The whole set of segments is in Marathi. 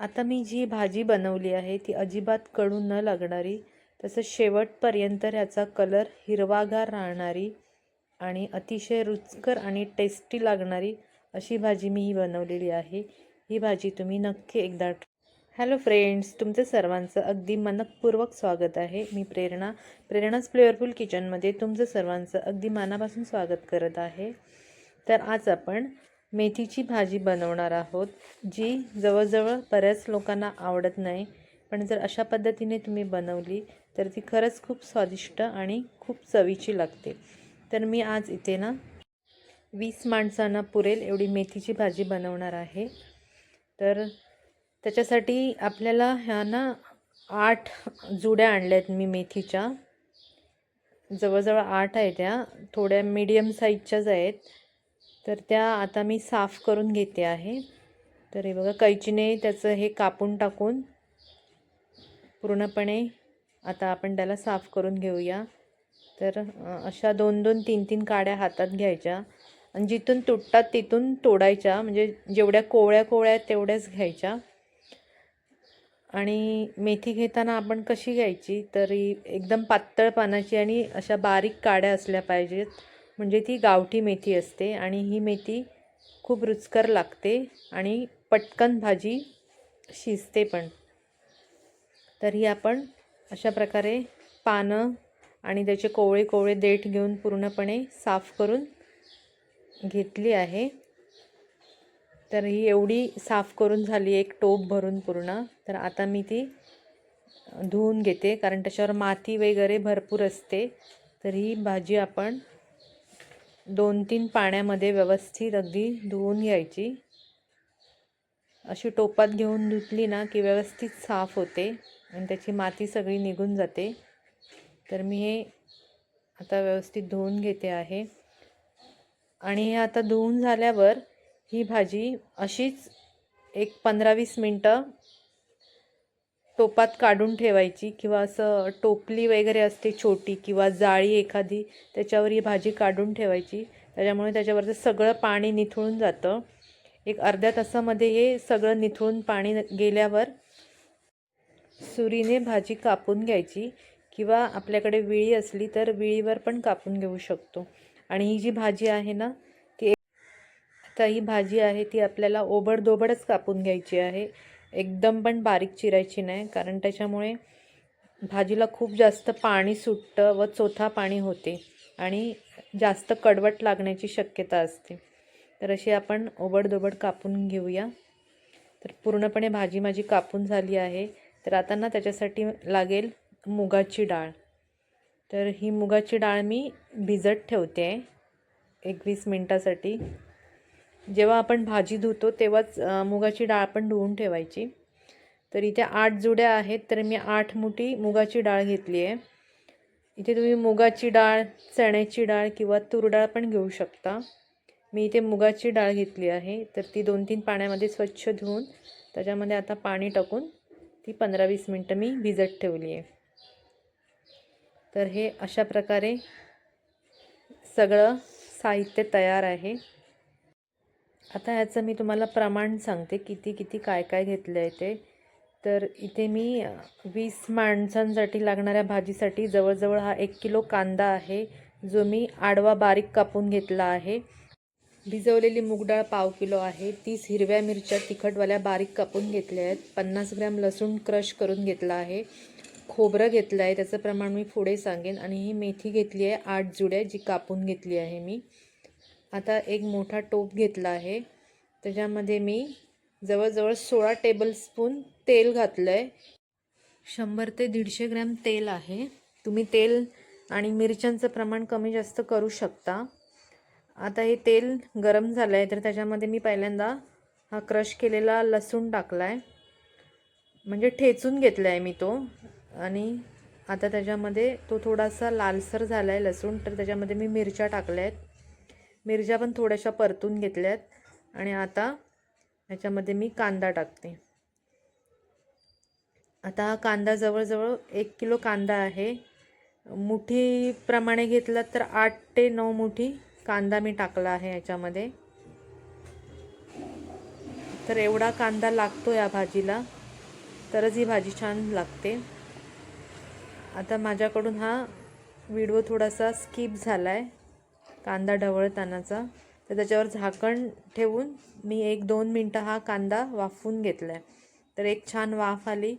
आता मी जी भाजी बनवली आहे ती अजिबात कडू न लागणारी तसंच शेवटपर्यंत ह्याचा कलर हिरवागार राहणारी आणि अतिशय रुचकर आणि टेस्टी लागणारी अशी भाजी मी ही बनवलेली आहे. ही भाजी तुम्ही नक्की एकदा हॅलो फ्रेंड्स तुमचं सर्वांचं अगदी मनपूर्वक स्वागत आहे. मी प्रेरणा प्रेरणाच फ्लेवरफुल किचनमध्ये तुमचं सर्वांचं अगदी मनापासून स्वागत करत आहे. तर आज आपण मेथीची भाजी बनवणार आहोत जी जवळजवळ बऱ्याच लोकांना आवडत नाही. पण जर अशा पद्धतीने तुम्ही बनवली तर ती खरंच खूप स्वादिष्ट आणि खूप चवीची लागते. तर मी आज इथे ना वीस माणसांना पुरेल एवढी मेथीची भाजी बनवणार आहे. तर त्याच्यासाठी आपल्याला ह्या ना आठ जुड्या आणल्या आहेत मी मेथीच्या. जवळजवळ आठ आहे त्या थोड्या मीडियम साईजच्याच आहेत. तर त्या आता मी साफ करून घेते आहे. तर हे बघा कैचीने त्याचं हे कापून टाकून पूर्णपणे आता आपण त्याला साफ करून घेऊया. तर अशा दोन दोन तीन तीन काड्या हातात घ्यायच्या. आणि जिथून तुटतात तिथून तोडायच्या. म्हणजे जेवढ्या कोवळ्या कोवळ्या तेवढ्याच घ्यायच्या. आणि मेथी घेताना आपण कशी घ्यायची? तरी एकदम पातळ पानाची आणि अशा बारीक काड्या असल्या पाहिजेत. म्हणजे ती गावठी मेथी असते आणि ही मेथी खूप रुचकर लागते आणि पटकन भाजी शिजते पण. तर ही आपण अशा प्रकारे पानं आणि त्याचे कोवळे कोवळे देठ घेऊन पूर्णपणे साफ करून घेतली आहे. तर ही एवढी साफ करून झाली एक टोप भरून पूर्ण. तर आता मी ती धुवून घेते कारण त्याच्यावर माती वगैरे भरपूर असते. तर ही भाजी आपण दोन तीन पाण्यामध्ये व्यवस्थित अगदी धुवून घ्यायची. अशी टोपात घेऊन धुतली ना की व्यवस्थित साफ होते आणि त्याची माती सगळी निघून जाते. तर मी हे आता व्यवस्थित धुवून घेते आहे. आणि हे आता धुवून झाल्यावर ही भाजी अशीच एक पंधरा वीस मिनटं टोपात काढून ठेवायची किंवा असं टोपली वगैरे असते छोटी किंवा जाळी एखादी त्याच्यावर ही भाजी काढून ठेवायची. त्याच्यामुळे त्याच्यावरचं सगळं पाणी निथळून जातं. एक अर्ध्या तासामध्ये हे सगळं निथळून पाणी गेल्यावर सुरीने भाजी कापून घ्यायची किंवा आपल्याकडे विळी असली तर विळीवर पण कापून घेऊ शकतो. आणि ही जी भाजी आहे ना ती आता ही भाजी आहे ती आपल्याला ओबडधोबडच कापून घ्यायची आहे. एकदम पण बारीक चिरायची नाही कारण त्याच्यामुळे भाजीला खूप जास्त पाणी सुटतं व चोथा पाणी होते आणि जास्त कडवट लागण्याची शक्यता असते. तर अशी आपण ओबडधोबड कापून घेऊया. तर पूर्णपणे भाजी माझी कापून झाली आहे. तर आता ना त्याच्यासाठी लागेल मुगाची डाळ. तर ही मुगाची डाळ मी भिजत ठेवते आहे एकवीस मिनटासाठी. जेव्हा आपण भाजी धुतो तेव्हाच मुगाची डाळ पण धुवून ठेवायची. तर इथे आठ जुड्या आहेत तर मी आठ मुठी मुगाची डाळ घेतली आहे. इथे तुम्ही मुगाची डाळ चण्याची डाळ किंवा तूर डाळ पण घेऊ शकता. मी इथे मुगाची डाळ घेतली आहे तर ती दोन तीन पाण्यामध्ये स्वच्छ धुवून त्याच्यामध्ये आता पाणी टाकून ती पंधरा वीस मिनटं मी भिजत ठेवली आहे. तर हे अशा प्रकारे सगळं साहित्य तयार आहे. आता ह्याचं मी तुम्हाला प्रमाण सांगते किती किती काय काय घेतलं आहे ते. तर इथे मी वीस माणसांसाठी लागणाऱ्या भाजीसाठी जवळजवळ हा एक किलो कांदा आहे जो मी आडवा बारीक कापून घेतला आहे. भिजवलेली मूगडाळ पाव किलो आहे तीस हिरव्या मिरच्या तिखटवाल्या बारीक कापून घेतल्या आहेत पन्नास ग्रॅम लसूण क्रश करून घेतला आहे खोबरं घेतलं आहे त्याचं प्रमाण मी पुढे सांगेन. आणि ही मेथी घेतली आहे आठ जुड्या जी कापून घेतली आहे मी. आता एक मोठा टोप घेतला आहे. त्याच्यामध्ये मी जवळजवळ सोळा टेबलस्पून तेल घातलं आहे शंभर ते दीडशे ग्रॅम तेल आहे. तुम्ही तेल आणि मिरच्यांचं प्रमाण कमी जास्त करू शकता. आता हे तेल गरम झालं आहे तर त्याच्यामध्ये मी पहिल्यांदा हा क्रश केलेला लसूण टाकला आहे म्हणजे ठेचून घेतला आहे मी तो. आणि आता त्याच्यामध्ये तो थोडासा लालसर झाला आहे लसूण तर त्याच्यामध्ये मी मिरच्या टाकल्या आहेत मिरच्या पण थोड्याशा परतून घेतल्या आहेत आणि आता ह्याच्यामध्ये मी कांदा टाकते. आता हा कांदा जवळजवळ एक किलो कांदा आहे. मुठीप्रमाणे घेतला तर आठ ते नऊ मुठी कांदा मी टाकला आहे याच्यामध्ये. तर एवढा कांदा लागतो या भाजीला. तरच ही भाजी छान लागते. आता माझ्याकडून हा व्हिडिओ थोडासा स्किप झाला आहे कांदा ढवळतानाचा. तर त्याच्यावर झाकण ठेवून मी एक दोन मिनटं हा कांदा वाफवून घेतला आहे तर एक छान वाफ आली.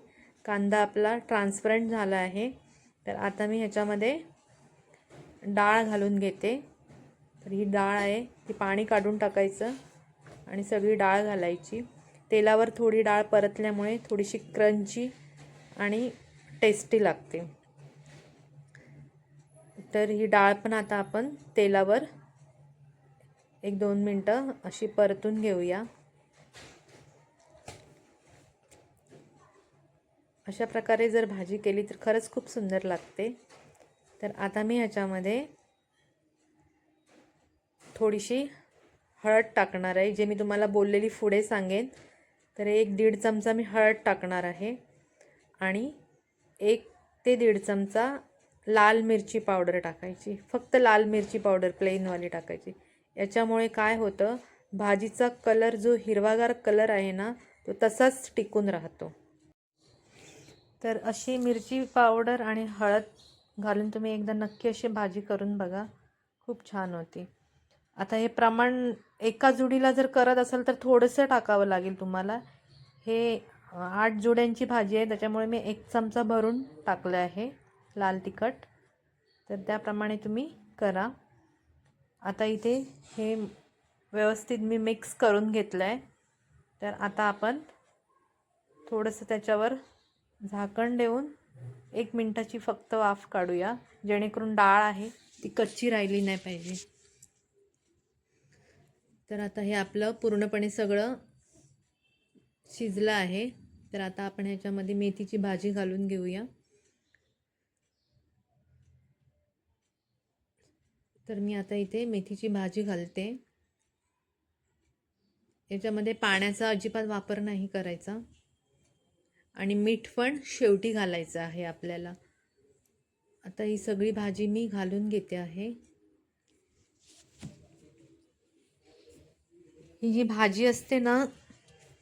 कांदा आपला ट्रान्सपरंट झाला आहे. तर आता मी ह्याच्यामध्ये डाळ घालून घेते. तर ही डाळ आहे. ती पाणी काढून टाकायचं आणि सगळी डाळ घालायची. तेलावर थोडी डाळ परतल्यामुळे थोडीशी क्रंची आणि टेस्टी लागते. तर ही डाळ पण आता आपण तेलावर एक दोन मिनटं अशी परतून घेऊया. अशा प्रकारे जर भाजी केली तर खरंच खूप सुंदर लागते. तर आता मी ह्याच्यामध्ये थोडीशी हळद टाकणार आहे जे मी तुम्हाला बोललेली पुढे सांगेन. तर एक दीड चमचा मी हळद टाकणार आहे आणि एक ते दीड चमचा लाल मिरची पावडर टाकायची. फक्त लाल मिरची पावडर प्लेनवाली टाकायची. याच्यामुळे काय होतं? भाजीचा कलर जो हिरवागार कलर आहे ना तो तसाच टिकून राहतो. तर अशी मिरची पावडर आणि हळद घालून तुम्ही एकदा नक्की अशी भाजी करून बघा. खूप छान होती. आता हे प्रमाण एका जुडीला जर करत असाल तर थोडंसं टाकावं लागेल तुम्हाला. हे आठ जुड्यांची भाजी आहे त्याच्यामुळे मी एक चमचा भरून टाकलं आहे. लाल तिखट. तर त्याप्रमाणे तुम्ही करा. आता इथे हे व्यवस्थित मी मिक्स करून घेतलं आहे तर आता आपण थोडंसं त्याच्यावर झाकण देऊन एक मिनटाची फक्त वाफ काढूया. जेणेकरून डाळ आहे ती कच्ची राहिली नाही पाहिजे. तर आता हे आपलं पूर्णपणे सगळं शिजलं आहे. तर आता आपण ह्याच्यामध्ये मेथीची भाजी घालून घेऊया. तर मी आता इथे मेथीची भाजी घालते. याच्यामध्ये पाण्याचा अजिबात वापर नाही करायचा. आणि मीठ पण शेवटी घालायचं आहे आपल्याला. आता ही सगळी भाजी मी घालून घेते आहे. ही जी भाजी असते ना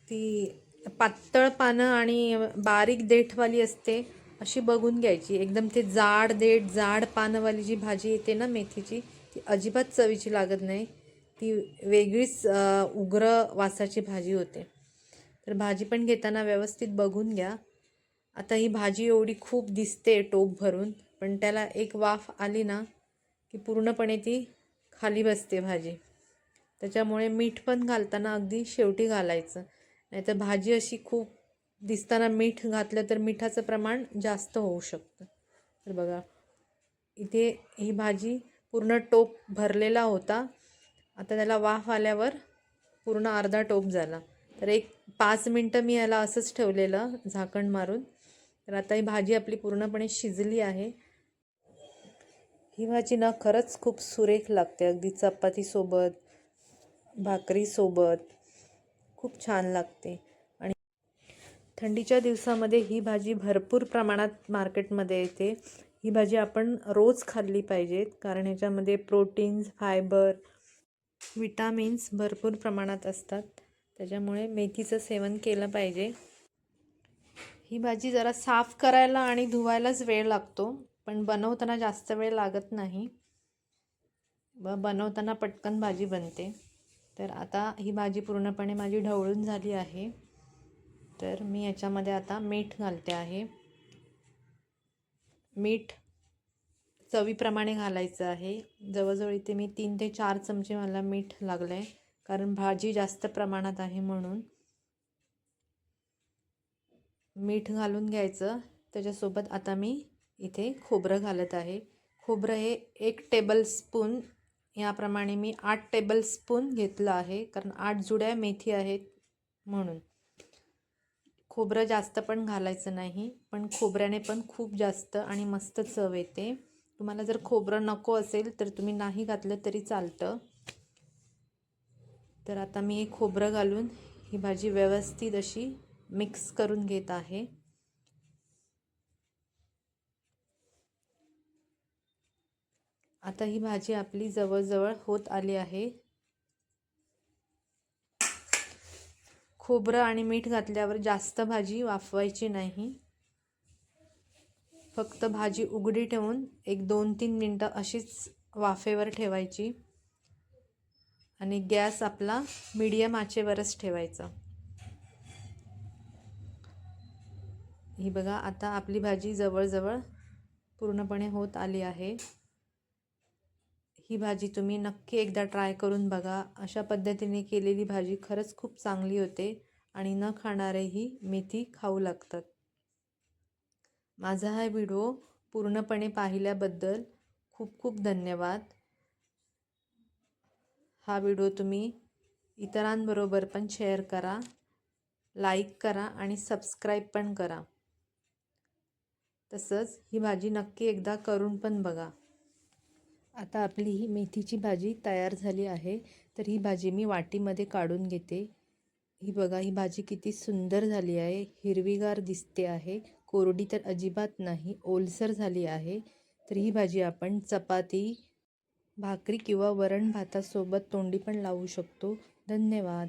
ती पातळ पानं आणि बारीक देठवाली असते. अशी बघून घ्यायची. एकदम ते जाड देठ जाड पानंवाली जी भाजी येते ना मेथीची ती अजिबात चवीची लागत नाही. ती वेगळीच उग्र वासाची भाजी होते. तर भाजी पण घेताना व्यवस्थित बघून घ्या. आता ही भाजी एवढी खूप दिसते टोप भरून पण त्याला एक वाफ आली ना की पूर्णपणे ती खाली बसते भाजी. त्याच्यामुळे मीठ पण घालताना अगदी शेवटी घालायचं. नाहीतर भाजी अशी खूप दिसताना मीठ घातलं तर मिठाचं प्रमाण जास्त होऊ शकतं. तर बघा इथे ही भाजी पूर्ण टोप भरलेला होता. आता त्याला वाफ आल्यावर पूर्ण अर्धा टोप झाला. तर एक पाच मिनटं मी याला असंच ठेवलेलं झाकण मारून. तर आता ही भाजी आपली पूर्णपणे शिजली आहे. ही भाजी ना खरंच खूप सुरेख लागते. अगदी चपातीसोबत भाकरीसोबत खूप छान लागते. थंडीच्या दिवसामध्ये ही भाजी भरपूर प्रमाणात मार्केटमध्ये येते. ही भाजी आपण रोज खाल्ली पाहिजेत कारण ह्याच्यामध्ये प्रोटीन्स फायबर विटामिन्स भरपूर प्रमाणात असतात. त्याच्यामुळे मेथीचं सेवन केलं पाहिजे. ही भाजी जरा साफ करायला आणि धुवायलाच वेळ लागतो पण बनवताना जास्त वेळ लागत नाही. व बनवताना पटकन भाजी बनते. तर आता ही भाजी पूर्णपणे माझी ढवळून झाली आहे. तर मी याच्यामध्ये आता मीठ घालते आहे. मीठ चवीप्रमाणे घालायचं आहे. जवळजवळ इथे मी तीन ते चार चमचे मला मीठ लागलं आहे कारण भाजी जास्त प्रमाणात आहे म्हणून. मीठ घालून घ्यायचं. त्याच्यासोबत आता मी इथे खोबरं घालत आहे. खोबरं हे एक टेबलस्पून याप्रमाणे मी आठ टेबलस्पून घेतलं आहे कारण आठ जुड्या मेथी आहेत म्हणून. खोबरं जास्त पण घालायचं नाही पण खोबऱ्याने पण खूप जास्त आणि मस्त चव येते. तुम्हाला जर खोबरं नको असेल तर तुम्ही नाही घातलं तरी चालतं. तर आता मी खोबरं घालून ही भाजी व्यवस्थित अशी मिक्स करून घेत आहे. आता ही भाजी आपली जवळजवळ होत आली आहे. खोबरं आणि मीठ घातल्यावर जास्त भाजी वाफवायची नाही. फक्त भाजी उघडी ठेवून एक दोन तीन मिनटं अशीच वाफेवर ठेवायची. आणि गॅस आपला मीडियम आचेवरच ठेवायचा. ही बघा आता आपली भाजी जवळजवळ पूर्णपणे होत आली आहे. ही भाजी तुम्ही नक्की एकदा ट्राय करून बघा. अशा पद्धतीने केलेली भाजी खरंच खूप चांगली होते आणि न खाणारेही मेथी खाऊ लागतात. माझा हा व्हिडिओ पूर्णपणे पाहिल्याबद्दल खूप खूप धन्यवाद. हा व्हिडिओ तुम्ही इतरांबरोबर पण शेअर करा लाईक करा आणि सबस्क्राईब पण करा. तसंच ही भाजी नक्की एकदा करून पण बघा. आता आपली ही मेथीची भाजी तयार झाली आहे. तर ही भाजी मी वाटीमध्ये काढून घेते. ही बघा ही भाजी किती सुंदर झाली आहे. हिरवीगार दिसते आहे. कोरडी तर अजिबात नाही ओलसर झाली आहे. तर ही भाजी आपण चपाती भाकरी किंवा वरण भातासोबत तोंडी पण लावू शकतो. धन्यवाद.